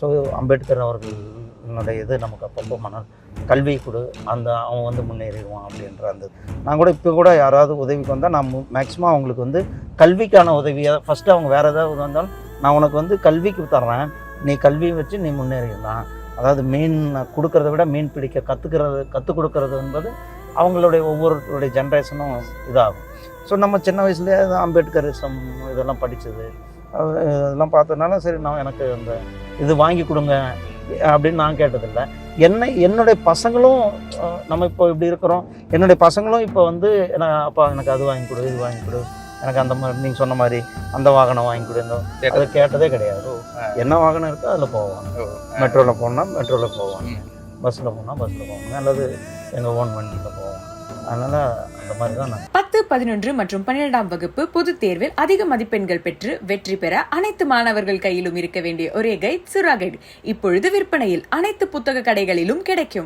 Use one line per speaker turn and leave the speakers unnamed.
So Ambedkar அவர்களுடைய இது நமக்கு அப்பப்போ மன கல்வி கொடு. அந்த அவன் வந்து முன்னேறிடுவான் அப்படின்ற அந்த நான் கூட இப்போ கூட யாராவது உதவிக்கு வந்தால் நான் மேக்ஸிமம் அவங்களுக்கு வந்து கல்விக்கான உதவியாக ஃபஸ்ட்டு அவங்க வேறு ஏதாவது வந்தாலும் நான் உனக்கு வந்து கல்விக்கு தர்றேன். நீ கல்வியை வச்சு நீ முன்னேறிடலாம். அதாவது மீன் கொடுக்கறத விட மீன் பிடிக்க கற்றுக்கிறது கற்றுக் கொடுக்கறது என்பது அவங்களுடைய ஒவ்வொருத்தருடைய ஜென்ரேஷனும் இதாகும். ஸோ நம்ம சின்ன வயசுலேயே அம்பேத்கரிசம் இதெல்லாம் படித்தது இதெல்லாம் பார்த்ததுனால சரி நான் எனக்கு அந்த இது வாங்கி கொடுங்க அப்படின்னு நான் கேட்டதில்லை. என்ன என்னுடைய பசங்களும் நம்ம இப்போ இப்படி இருக்கிறோம். என்னுடைய பசங்களும் இப்போ வந்து என்ன அப்பா எனக்கு அது வாங்கி கொடு இது வாங்கி கொடு. எனக்கு அந்த மாதிரி நீங்கள் சொன்ன மாதிரி அந்த வாகனம் வாங்கி கொடுங்க அதை கேட்டதே கிடையாது. என்ன வாகனம் இருக்கோ அதில் போவாங்க மெட்ரோவில் போனால் மெட்ரோவில் போவாங்க பஸ்ஸில் போனால் பஸ்ஸில் போவாங்க அல்லது எங்கள் ஓன் வண்டியில் போவாங்க அதனால் அந்த மாதிரி தான் நான்
பதினொன்று மற்றும் பன்னிரெண்டாம் வகுப்பு பொதுத் தேர்வில் அதிக மதிப்பெண்கள் பெற்று வெற்றி பெற அனைத்து மாணவர்கள் கையிலும் இருக்க வேண்டிய ஒரே கைட் சுறா கைட் இப்பொழுது விற்பனையில் அனைத்து புத்தக கடைகளிலும் கிடைக்கும்.